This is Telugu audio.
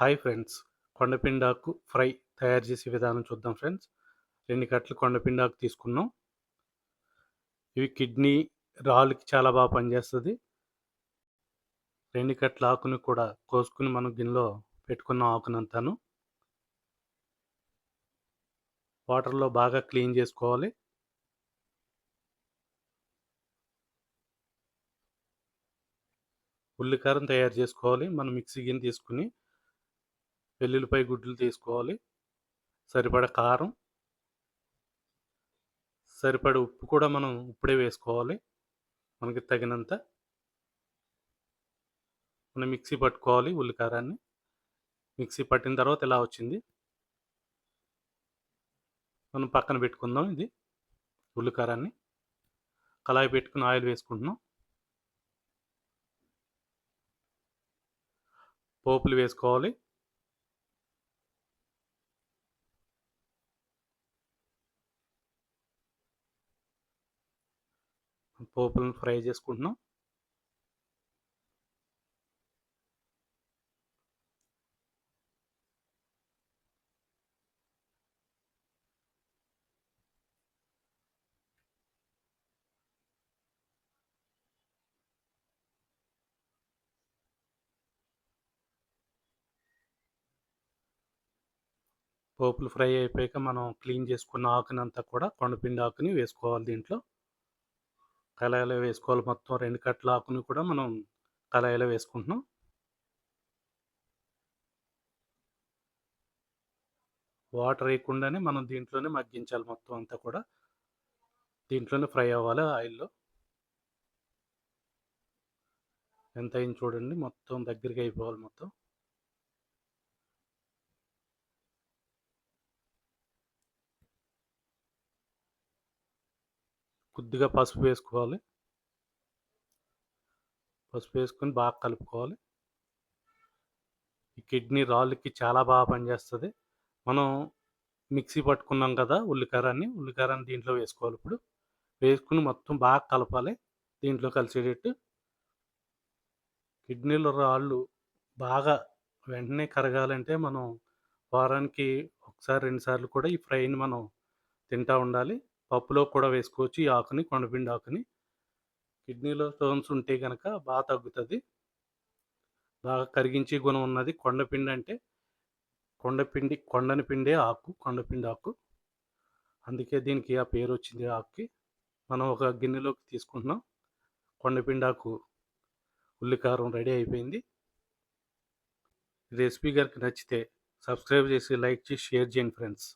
Hi friends. కొండపిండాకు ఫ్రై తయారు చేసే విధానం చూద్దాం ఫ్రెండ్స్. రెండు కట్టలు కొండపిండాకు తీసుకున్నాం. ఇవి కిడ్నీ రాళ్ళకి చాలా బాగా పనిచేస్తుంది. రెండు కట్టల ఆకుని కూడా కోసుకుని మనం గిన్నెలో పెట్టుకున్న ఆకునంతాను. వాటర్లో బాగా క్లీన్ చేసుకోవాలి. ఉల్లికారం తయారు చేసుకోవాలి. మనం మిక్సీ గిన్నె తీసుకుని వెల్లుల్లిపాయ గుడ్లు తీసుకోవాలి. సరిపడ కారం. సరిపడ ఉప్పు కూడా మనం ఇప్పుడే వేసుకోవాలి. మనకి తగినంత. మనం మిక్సీ పట్టుకోవాలి ఉల్లికారాన్ని. మిక్సీ పట్టిన తర్వాత ఇలా వచ్చింది? మనం పక్కన పెట్టుకుందాం ఇది ఉల్లికారాన్ని. కళాయి పెట్టుకుని ఆయిల్ వేసుకుంటున్నాం. పోపులు వేసుకోవాలి. పోపులను ఫ్రై చేసుకుంటున్నాం. పోపులు ఫ్రై అయిపోయాక మనం క్లీన్ చేసుకున్న ఆకునంతా కూడా కొండపిండి ఆకుని వేసుకోవాలి దీంట్లో. కళాయిలో వేసుకోవాలి మొత్తం రెండు కట్ల ఆకుని కూడా మనం కళాయిలో వేసుకుంటున్నాం. వాటర్ వేయకుండానే మనం దీంట్లోనే మగ్గించాలి మొత్తం అంతా కూడా. దీంట్లోనే ఫ్రై అవ్వాలి ఆయిల్లో. ఎంత అయింది చూడండి మొత్తం దగ్గరికి అయిపోవాలి మొత్తం. కొద్దిగా పసుపు వేసుకోవాలి. పసుపు వేసుకొని బాగా కలుపుకోవాలి. ఈ కిడ్నీ రాళ్ళకి చాలా బాగా పనిచేస్తుంది. మనం మిక్సీ పట్టుకున్నాం కదా ఉల్లికారాన్ని ఉల్లికారాన్ని దీంట్లో వేసుకోవాలి ఇప్పుడు. వేసుకుని మొత్తం బాగా కలపాలి. దీంట్లో కలిసేటట్టు కిడ్నీలో రాళ్ళు బాగా వెంటనే కరగాలంటే మనం వారానికి ఒకసారి రెండుసార్లు కూడా ఈ ఫ్రైని మనం తింటూ ఉండాలి. పప్పులో కూడా వేసుకోవచ్చు ఈ ఆకుని కొండపిండి ఆకుని. కిడ్నీలో స్టోన్స్ ఉంటే కనుక బాగా తగ్గుతుంది. బాగా కరిగించే గుణం ఉన్నది కొండపిండి అంటే కొండపిండి కొండని పిండే ఆకు కొండపిండి ఆకు. అందుకే దీనికి ఆ పేరు వచ్చింది ఆకుకి. మనం ఒక గిన్నెలోకి తీసుకుంటున్నాం. కొండపిండి ఆకు ఉల్లికారం రెడీ అయిపోయింది. రెసిపీ గారికి నచ్చితే సబ్స్క్రైబ్ చేసి లైక్ చేసి షేర్ చేయండి ఫ్రెండ్స్.